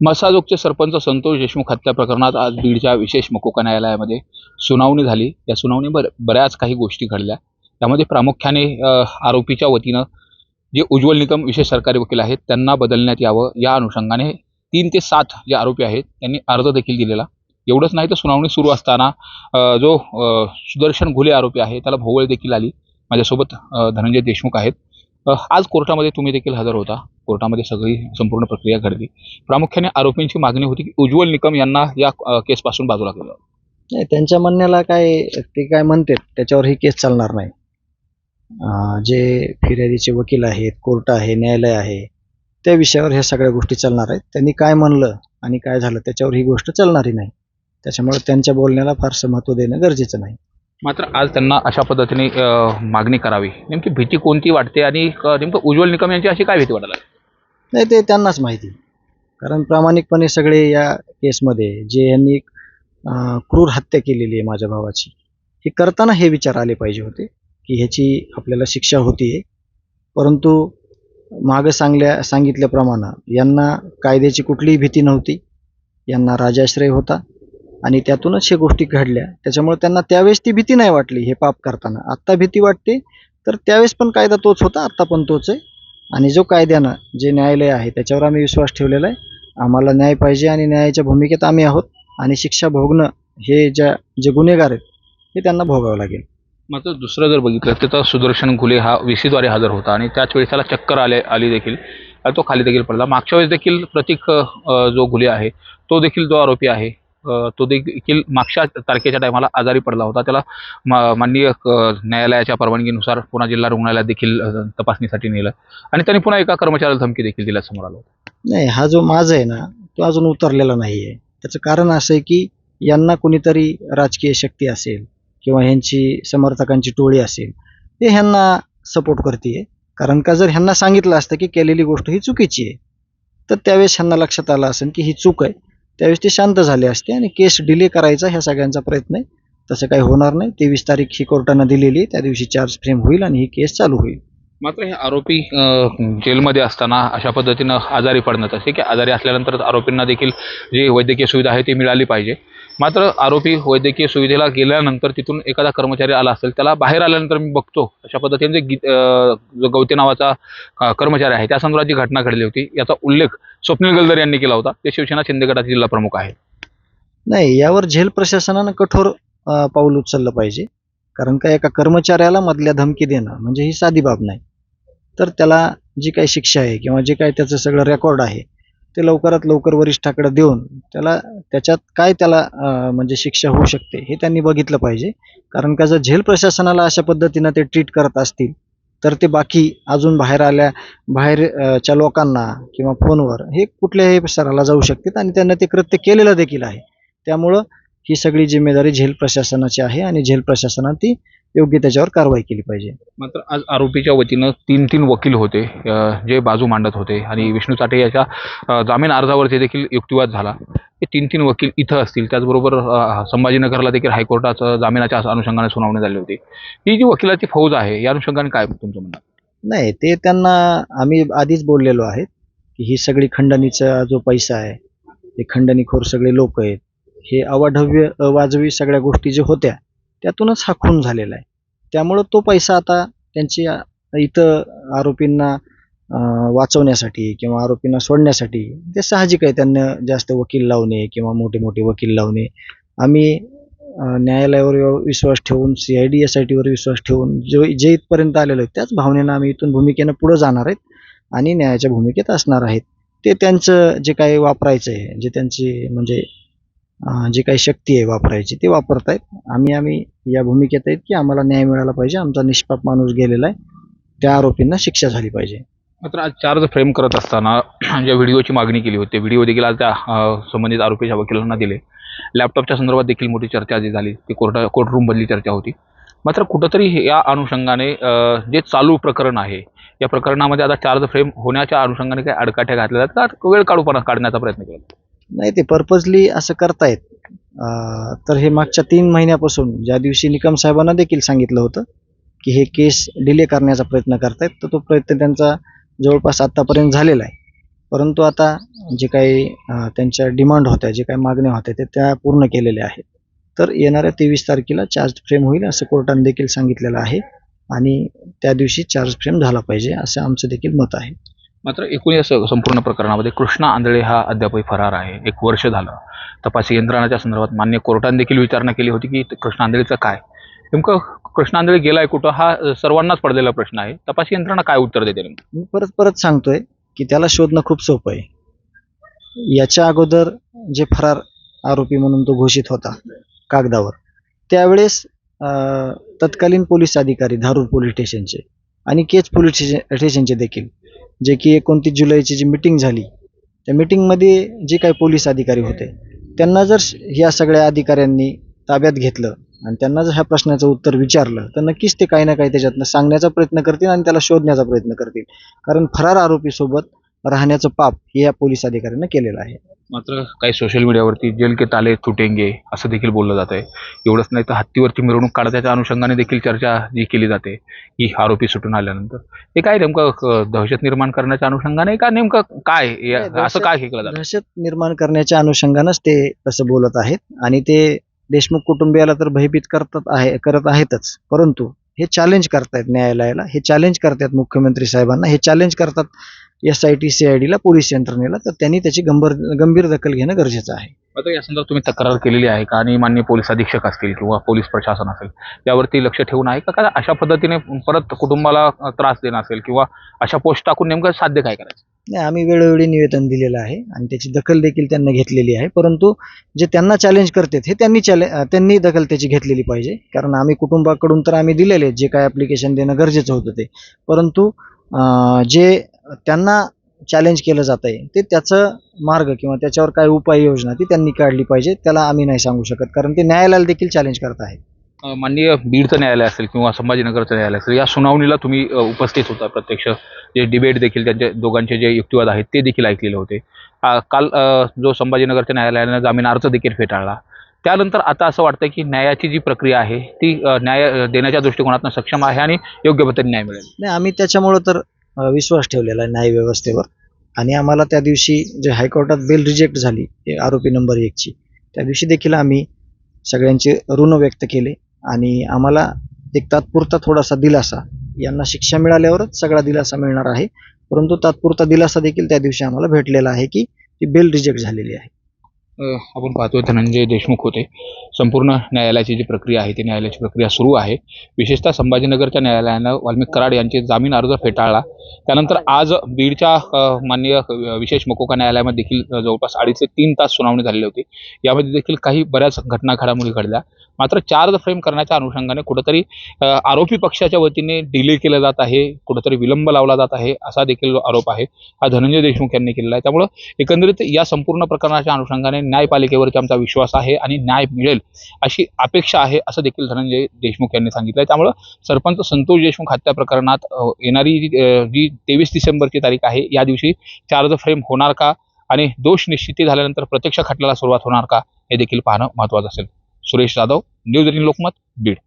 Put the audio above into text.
मसाजोगचे सरपंच संतोष देशमुख हत्या प्रकरणात आज बीडच्या विशेष मकोका न्यायालयामध्ये सुनावणी झाली. या सुनावणीवर बऱ्याच काही गोष्टी घडल्या. त्यामध्ये प्रामुख्याने आरोपीच्या वतीनं जे उज्ज्वल निकम विशेष सरकारी वकील आहेत त्यांना बदलण्यात यावं या अनुषंगाने तीन ते सात जे आरोपी आहेत त्यांनी अर्ज देखील दिलेला. एवढंच नाही तर सुनावणी सुरू असताना जो सुदर्शन घुले आरोपी आहे त्याला भोवळ देखील आली. माझ्यासोबत धनंजय देशमुख आहेत. आज कोर्टामध्ये तुम्ही देखील हजर होता. कोर्टामध्ये सगळी संपूर्ण प्रक्रिया घडली. प्रामुख्याने आरोपींची मागणी होती की उज्ज्वल निकम यांना या केसपासून बाजूला केलं. नाही त्यांच्या म्हणण्याला काय ते काय म्हणतात त्याच्यावर ही केस चालणार नाही. जे फिर्यादीचे वकील आहेत कोर्ट आहे न्यायालय आहे त्या विषयावर ह्या सगळ्या गोष्टी चालणार आहेत. त्यांनी काय म्हणलं आणि काय झालं त्याच्यावर ही गोष्ट चालणारी नाही. त्याच्यामुळे त्यांच्या बोलण्याला फारसं महत्त्व देणं गरजेचं नाही. मात्र आज त्यांना अशा पद्धतीने मागणी करावी. नेमकी भीती कोणती वाटते आणि नेमकं उज्ज्वल निकम यांची अशी काय भीती वाटायला? नाही ते त्यांनाच माहिती. कारण प्रामाणिकपणे सगळे या केसमध्ये जे यांनी क्रूर हत्या केलेली आहे माझ्या भावाची हे करताना हे विचार आले पाहिजे होते की ह्याची आपल्याला शिक्षा होतीये. परंतु मागं सांगल्या सांगितल्याप्रमाणे यांना कायद्याची कुठलीही भीती नव्हती. यांना राजाश्रय होता. आणि त्यातूनच हे गोष्टी घडल्या. त्याच्यामुळे त्यांना त्यावेळेस ती भीती नाही वाटली हे पाप करताना. आत्ता भीती वाटते तर त्यावेळेस पण कायदा तोच होता आत्ता पण तोच आहे. आणि जो कायद्यानं जे न्यायालय आहे त्याच्यावर आम्ही विश्वास ठेवलेला आहे. आम्हाला न्याय पाहिजे आणि न्यायाच्या भूमिकेत आम्ही आहोत. आणि शिक्षा भोगणं हे ज्या जे गुन्हेगार आहेत हे त्यांना भोगावं लागेल. मात्र दुसरं जर बघितलं तर तो सुदर्शन घुले हा सीद्वारे हजर होता. आणि त्याच वेळेस त्याला चक्कर आले आली देखील. तो खाली देखील पडला. मागच्या वेळेस देखील प्रतीक जो घुले आहे तो देखील जो आरोपी आहे. तो देखील मागच्या तारखेच्या टायमाला आजारी पडला होता. त्याला माननीय न्यायालयाच्या परवानगीनुसार पुन्हा जिल्हा रुग्णालयात देखील तपासणीसाठी नेलं. आणि त्यांनी पुन्हा एका कर्मचाऱ्याला धमकी देखील दिल्या समोर आलं होतं. नाही हा जो माझ आहे ना तो अजून उतरलेला नाही आहे त्याचं कारण असं आहे की यांना कुणीतरी राजकीय शक्ती असेल किंवा ह्यांची समर्थकांची टोळी असेल ते ह्यांना सपोर्ट करते कारण का जर ह्यांना सांगितलं असतं की केलेली गोष्ट ही चुकीची आहे तर त्यावेळेस ह्यांना लक्षात आलं असेल की ही चूक आहे. त्यावेळेस ते शांत झाले असते आणि केस डिले करायचा ह्या सगळ्यांचा प्रयत्न आहे. तसं काही होणार नाही. तेवीस तारीख ही कोर्टानं दिलेली आहे. त्या दिवशी चार्ज फ्रेम होईल आणि ही केस चालू होईल. मात्र हे आरोपी जेलमध्ये असताना अशा पद्धतीनं आजारी पडण्यात असते की आजारी असल्यानंतर आरोपींना देखील जी वैद्यकीय सुविधा आहे ती मिळाली पाहिजे. मात्र आरोपी वैद्यकीय सुविधेला गेल्यानंतर तिथून एखादा कर्मचारी आला असेल त्याला बाहेर आल्यानंतर मी बघतो. अशा पद्धतीने जे गीत जो गवते नावाचा कर्मचारी आहे त्या संदर्भात जी घटना घडली होती याचा उल्लेख स्वप्नील गलदर यांनी केला होता. ते शिवसेना शिंदे गटाचे जिल्हा प्रमुख आहेत. नाही यावर झेल प्रशासनानं कठोर पाऊल उचललं पाहिजे. कारण का एका कर्मचाऱ्याला मधल्या धमकी देणं म्हणजे ही साधी बाब नाही. तर त्याला जी काही शिक्षा आहे किंवा जे काही त्याचं सगळं रेकॉर्ड आहे ते लवकरात लवकर वरिष्ठाकडे देऊन त्याला त्याच्यात काय त्याला म्हणजे शिक्षा होऊ शकते हे त्यांनी बघितलं पाहिजे. कारण का जर झेल प्रशासनाला अशा पद्धतीनं ते ट्रीट करत असतील तर ते बाकी अजून बाहेर आल्या बाहेरच्या लोकांना किंवा फोनवर हे कुठल्याही स्तराला जाऊ शकतात आणि त्यांना ते कृत्य केलेलं देखील आहे. त्यामुळं ही सगळी जिम्मेदारी झेल प्रशासनाची आहे आणि झेल प्रशासनाने ती योग्य त्याच्यावर कारवाई केली पाहिजे. मात्र आज आरोपीच्या वतीनं तीन तीन वकील होते जे बाजू मांडत होते आणि विष्णू चाटे याच्या जामीन अर्जावरती देखील युक्तिवाद झाला. हे तीन तीन वकील इथं असतील. त्याचबरोबर संभाजीनगरला देखील हायकोर्टाचं जामिनाच्या अनुषंगाने सुनावणी झाली होती. ही जी वकिलाची फौज आहे या अनुषंगाने काय तुमचं म्हणणं? नाही ते त्यांना आम्ही आधीच बोललेलो आहेत की ही सगळी खंडणीचा जो पैसा आहे हे खंडणीखोर सगळे लोक आहेत. हे अवाढव्य अवाजवी सगळ्या गोष्टी ज्या होत्या त्यातूनच हा खून झालेला आहे. त्यामुळं तो पैसा आता त्यांची इथं आरोपींना वाचवण्यासाठी किंवा आरोपींना सोडण्यासाठी ते साहजिक आहे. त्यांना जास्त वकील लावणे किंवा मोठे मोठे वकील लावणे. आम्ही न्यायालयावर विश्वास ठेवून C I D S I टीवर विश्वास ठेवून जो जे इथपर्यंत आलेलो आहे त्याच भावनेनं आम्ही इथून भूमिकेनं पुढे जाणार आहेत आणि न्यायाच्या भूमिकेत असणार आहेत. ते त्यांचं जे काही वापरायचं आहे जे त्यांची म्हणजे जी काही शक्ती आहे वापरायची ते वापरतायत. आम्ही आम्ही या भूमिकेत आहेत की आम्हाला न्याय मिळाला पाहिजे. आमचा निष्पाप माणूस गेलेला आहे. त्या आरोपींना शिक्षा झाली पाहिजे. मात्र आज चार्ज फ्रेम करत असताना ज्या व्हिडिओची मागणी केली होती व्हिडिओ देखील आज त्या संबंधित आरोपीच्या वकिलांना दिले. लॅपटॉपच्या संदर्भात देखील मोठी चर्चा जी झाली. ती कोर्टा कोर्टरूममधली चर्चा होती. मात्र कुठंतरी या अनुषंगाने जे चालू प्रकरण आहे या प्रकरणामध्ये आता चार्ज फ्रेम होण्याच्या अनुषंगाने काही अडकाठ्या घातल्या जातात का? वेळ काढूपणा काढण्याचा प्रयत्न केला नाही ते पर्पजली असं करतायत. तर हे मागच्या तीन महिन्यापासून ज्या दिवशी निकम साहेबांना देखील सांगितलं होतं की हे केस डिले करण्याचा प्रयत्न करतायत तर तो प्रयत्न त्यांचा जवळपास आत्तापर्यंत झालेला आहे. परंतु आता जे काही त्यांच्या डिमांड होत्या जे काही मागण्या होत्या ते त्या पूर्ण केलेल्या आहेत. तर येणाऱ्या तेवीस तारखेला चार्ज फ्रेम होईल असं कोर्टाने देखील सांगितलेलं आहे आणि त्या दिवशी चार्ज फ्रेम झाला पाहिजे असं आमचं देखील मत आहे. मात्र एकूण या संपूर्ण प्रकरणामध्ये कृष्णा आंधळे हा अद्यापही फरार आहे. एक वर्ष झालं. तपास यंत्रणाच्या संदर्भात मान्य कोर्टाने देखील विचारणा केली होती की कृष्णा आंधळेचं काय? नेमकं कृष्णांजळी गेलाय कुठं? हा सर्वांनाच पडलेला प्रश्न आहे. तपास यंत्रणा काय उत्तर देते नेमकं? मी परत परत सांगतोय की त्याला शोधणं खूप सोपं आहे. याच्या अगोदर जे फरार आरोपी म्हणून तो घोषित होता कागदावर त्यावेळेस तत्कालीन पोलीस अधिकारी धारूर पोलीस स्टेशनचे आणि केच पोलीस स्टेशन- स्टेशनचे देखील जे की एकोणतीस जुलैची जी मिटिंग झाली त्या मिटिंगमध्ये जे काही पोलीस अधिकारी होते त्यांना जर या सगळ्या अधिकाऱ्यांनी ताब्यात घेतलं आणि त्यांना जर ह्या प्रश्नाचं उत्तर विचारलं तर नक्कीच ते काही ना काही त्याच्यातनं सांगण्याचा प्रयत्न करतील आणि त्याला शोधण्याचा प्रयत्न करतील. कारण फरार आरोपीसोबत राहण्याचं पाप हे या पोलीस अधिकाऱ्यांना केलेलं आहे. मात्र काही सोशल मीडियावरती जेल के ताले तुटेंगे असं देखील बोललं जात आहे एवढंच नाही तर हत्तीवरती मिरवणूक काढण्याच्या अनुषंगाने देखील चर्चा जी केली जाते की आरोपी सुटून आल्यानंतर. हे काय नेमकं दहशत निर्माण करण्याच्या अनुषंगाने का नेमकं काय? असं काय हे केलं दहशत निर्माण करण्याच्या अनुषंगानंच ते तसं बोलत आहेत आणि ते देशमुख कुटुंबियाला तर भयभीत करतात आहे करत आहेतच. परंतु हे चॅलेंज करतायत न्यायालयाला हे चॅलेंज करतायत मुख्यमंत्री साहेबांना हे चॅलेंज करतात S I T C I डीला पोलीस यंत्रणेला तर त्यांनी त्याची गंभीर गंभीर दखल घेणं गरजेचं आहे. आता या संदर्भात तुम्ही तक्रार केलेली आहे का? आणि मान्य पोलीस अधीक्षक असतील किंवा पोलीस प्रशासन असेल यावरती लक्ष ठेवून आहे का? का अशा पद्धतीने परत कुटुंबाला त्रास देणं असेल किंवा अशा पोस्ट टाकून नेमकं साध्य काय करायचं? नाही आम्ही वेळोवेळी निवेदन दिलेलं आहे आणि त्याची दखल देखील त्यांना घेतलेली आहे. परंतु जे त्यांना चॅलेंज करतात हे त्यांनी चॅले त्यांनी दखल त्याची घेतलेली पाहिजे. कारण आम्ही कुटुंबाकडून तर आम्ही दिलेले आहेत जे काय ॲप्लिकेशन देणं गरजेचं होतं ते. परंतु जे त्यांना चॅलेंज केलं जात आहे ते त्याचं मार्ग किंवा त्याच्यावर काय उपाययोजना ती त्यांनी काढली पाहिजे त्याला आम्ही नाही सांगू शकत. कारण ते न्यायालयाला देखील चॅलेंज करत आहेत. माननीय बीडचं न्यायालय असेल किंवा संभाजीनगरचं न्यायालय असेल या सुनावणीला तुम्ही उपस्थित होता प्रत्यक्ष. जे डिबेट देखील त्यांच्या दोघांचे जे युक्तिवाद आहेत ते देखील ऐकलेले होते. काल जो संभाजीनगरच्या न्यायालयानं जामीन अर्ज देखील फेटाळला. त्यानंतर आता असं वाटतं की न्यायाची जी प्रक्रिया आहे ती न्याय देण्याच्या दृष्टिकोनातून सक्षम आहे आणि योग्य पद्धतीने न्याय मिळेल. नाही आम्ही त्याच्यामुळं तर विश्वास ठेवलेला आहे न्याय व्यवस्थेवर. आणि आम्हाला त्या दिवशी जे हायकोर्टात बेल रिजेक्ट झाली आरोपी नंबर एकची त्या दिवशी देखील आम्ही सगळ्यांचे ऋण व्यक्त केले. आणि आम्हाला एक तात्पुरता थोडासा दिलासा. यांना शिक्षा मिळाल्यावरच सगळा दिलासा मिळणार आहे. परंतु तात्पुरता दिलासा देखील त्या दिवशी आम्हाला भेटलेला आहे की ती बेल रिजेक्ट झालेली आहे. आपण पाहतोय धनंजय देशमुख होते. संपूर्ण न्यायालयाची जी प्रक्रिया आहे ती न्यायालयाची प्रक्रिया सुरू आहे. विशेषतः संभाजीनगरच्या न्यायालयानं वाल्मिक कराड यांचे जामीन अर्ज फेटाळला. त्यानंतर आज बीडच्या माननीय विशेष मकोका न्यायालयामध्ये देखील जवळपास अडीच ते तीन तास सुनावणी झालेली होती. यामध्ये देखील काही बऱ्याच घटना घडामोडी घडल्या. मात्र चार्ज फ्रेम करण्याच्या अनुषंगाने कुठंतरी आरोपी पक्षाच्या वतीने डिले केलं जात आहे कुठंतरी विलंब लावला जात आहे असा देखील आरोप आहे हा धनंजय देशमुख यांनी केलेला आहे. त्यामुळं एकंदरीत या संपूर्ण प्रकरणाच्या अनुषंगाने न्यायपालिकेवरती आमचा विश्वास आहे आणि न्याय मिळेल अशी अपेक्षा आहे असं देखील धनंजय देशमुख यांनी सांगितलं आहे. त्यामुळं सरपंच संतोष देशमुख हत्या प्रकरणात येणारी जी जी तेवीस डिसेंबरची तारीख आहे या दिवशी चार्ज फ्रेम होणार का आणि दोष निश्चिती झाल्यानंतर प्रत्यक्ष खटल्याला सुरुवात होणार का हे देखील पाहणं महत्त्वाचं असेल. Suresh Jadhav News eighteen Lokmat Beed.